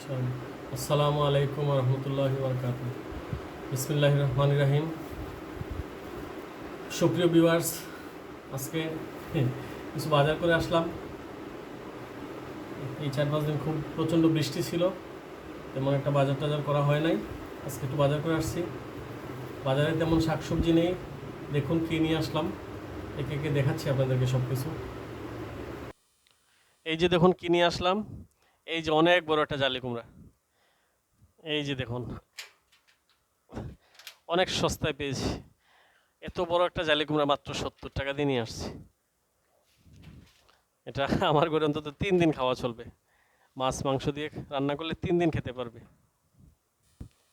আসসালামু আলাইকুম রহমতুল্লাহ বরকাত বিসমিল্লাহ রহমান রাহিম। সুপ্রিয় ভিউয়ার্স, আজকে কিছু বাজার করে আসলাম। এই চার পাঁচ দিন খুব প্রচণ্ড বৃষ্টি ছিল, তেমন একটা বাজার টাজার করা হয় নাই। আজকে একটু বাজার করে আসছি। বাজারে তেমন শাকসবজি নেই। দেখুন কী নিয়ে আসলাম। একে একে দেখাচ্ছি আপনাদেরকে সব কিছু এই যে দেখুন কি নিয়ে আসলাম। এই যে অনেক বড় একটা জালি কুমড়া। এই যে দেখুন, অনেক সস্তায় পেয়েছি। এত বড় একটা জালি কুমড়া মাত্র সত্তর টাকা দিয়ে নিয়ে আসছি। এটা আমার ঘরে অন্তত তিন দিন খাওয়া চলবে। মাছ, মাংস দিয়ে রান্না করলে তিন দিন খেতে পারবে।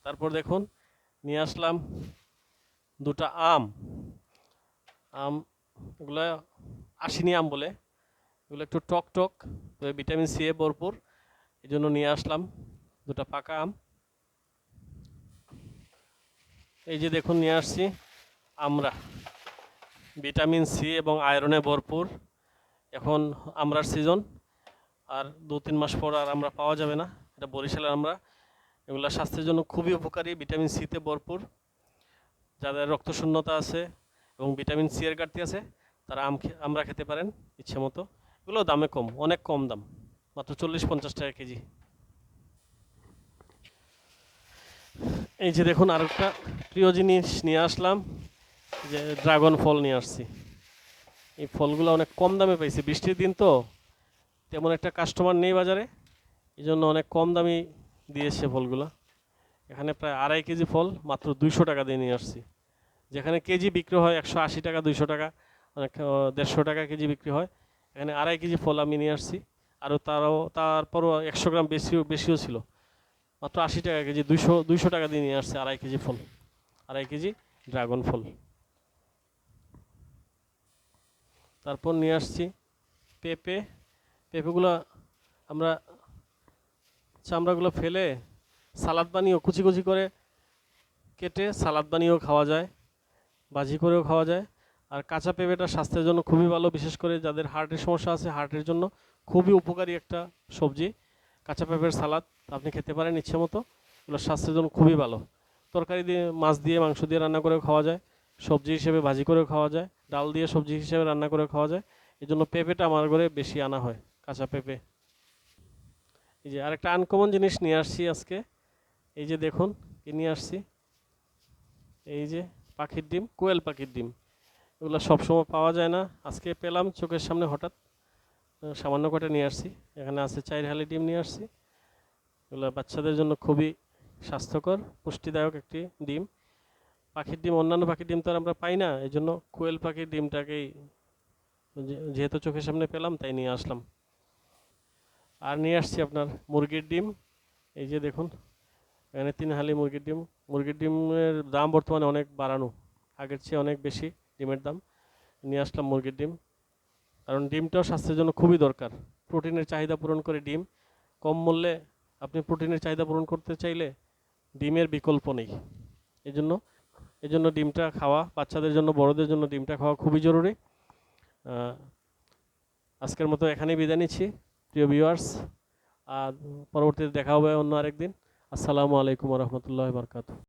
তারপর দেখুন, নিয়ে আসলাম দুটা আম। আম এগুলো আশিনি আম বলে। এগুলো একটু টক টক ভিটামিন সি এ ভরপুর। এই জন্য নিয়ে আসলাম দুটো পাকা আম। এই যে দেখুন, নিয়ে আসছি আমরা। ভিটামিন সি এবং আয়রনে ভরপুর এখন আমরার সিজন। আর দু তিন মাস পর আর আমরা পাওয়া যাবে না। এটা বরিশালের আমরা। এগুলো স্বাস্থ্যের জন্য খুবই উপকারী। ভিটামিন সিতে ভরপুর। যাদের রক্তশূন্যতা আছে এবং ভিটামিন সি এর ঘাটতি আছে, তারা আম আমরা খেতে পারেন ইচ্ছে মতো। এগুলো দামে কম, অনেক কম দাম। মাত্র চল্লিশ পঞ্চাশ টাকা কেজি। এই যে দেখুন আরেকটা প্রিয় জিনিস নিয়ে আসলাম, যে ড্রাগন ফল নিয়ে আসছি। এই ফলগুলো অনেক কম দামে পাইছি, বৃষ্টির দিন তো, তেমন একটা কাস্টমার নেই বাজারে, এই জন্য অনেক কম দামি দিয়েছে ফলগুলো। এখানে প্রায় আড়াই কেজি ফল মাত্র দুইশো টাকা দিয়ে নিয়ে আসছি। যেখানে কেজি বিক্রি হয় একশো আশি টাকা, দুইশো টাকা, অনেক দেড়শো টাকা কেজি বিক্রি হয়। এখানে আড়াই কেজি ফল আমি নিয়ে আসছি। আরও তারও, তারপরও একশো গ্রাম বেশিও বেশিও ছিল। মাত্র আশি টাকা কেজি, দুইশো দুইশো টাকা দিয়ে নিয়ে আসছে আড়াই কেজি ফল, আড়াই কেজি ড্রাগন ফল। তারপর নিয়ে আসছি পেঁপে। পেঁপেগুলো আমরা চামড়াগুলো ফেলে সালাদ বানিয়েও কুচি কুচি করে কেটে সালাদ বানিয়েও খাওয়া যায় ভাজি করেও খাওয়া যায়। আর কাঁচা পেঁপেটা স্বাস্থ্যের জন্য খুবই ভালো, বিশেষ করে যাদের হার্টের সমস্যা আছে হার্টের জন্য খুবই উপকারী একটা সবজি। কাঁচা পেঁপের সালাদ আপনি খেতে পারেন ইচ্ছে মতো এগুলো স্বাস্থ্যের জন্য খুবই ভালো। তরকারি দিয়ে, মাছ দিয়ে, মাংস দিয়ে রান্না করেও খাওয়া যায়, সবজি হিসেবে ভাজি করেও খাওয়া যায়, ডাল দিয়ে সবজি হিসেবে রান্না করে খাওয়া যায়। এই জন্য পেঁপেটা আমার ঘরে বেশি আনা হয়, কাঁচা পেঁপে। এই যে আরেকটা আনকমন জিনিস নিয়ে আসছি আজকে, এই যে দেখুন, কি নিয়ে আসছি? এই যে পাখির ডিম, কোয়েল পাখির ডিম। এগুলো সবসময় পাওয়া যায় না। আজকে পেলাম চোখের সামনে হঠাৎ। সামান্য কটা নিয়ে আসছি। এখানে আছে চাইর হালি ডিম নিয়ে আসছি। এগুলো বাচ্চাদের জন্য খুবই স্বাস্থ্যকর, পুষ্টিদায়ক একটি ডিম। পাখির ডিম, অন্যান্য পাখির ডিম তো আর আমরা পাই না। এই জন্য কোয়েল পাখির ডিমটাকেই যেহেতু চোখের সামনে পেলাম, তাই নিয়ে আসলাম। আর নিয়ে আসছি আপনার মুরগির ডিম। এই যে দেখুন, এখানে তিন হালি মুরগির ডিম। মুরগির ডিমের দাম বর্তমানে অনেক বাড়ানো। আগের চেয়ে অনেক বেশি। ডিমের দাম। নিয়ে আসলাম মুরগির ডিম। কারণ ডিমটাও স্বাস্থ্যের জন্য খুবই দরকার। প্রোটিনের চাহিদা পূরণ করে ডিম। কম মূল্যে আপনি প্রোটিনের চাহিদা পূরণ করতে চাইলে ডিমের বিকল্প নেই। এই জন্য এই জন্য ডিমটা খাওয়া, বাচ্চাদের জন্য, বড়দের জন্য ডিমটা খাওয়া খুবই জরুরি। আজকের মতো এখানেই বিদায় নিচ্ছি। প্রিয় ভিউয়ার্স আর পরবর্তীতে দেখা হবে অন্য আরেকদিন। আসসালামু আলাইকুম রহমতুল্লাহ বরকাত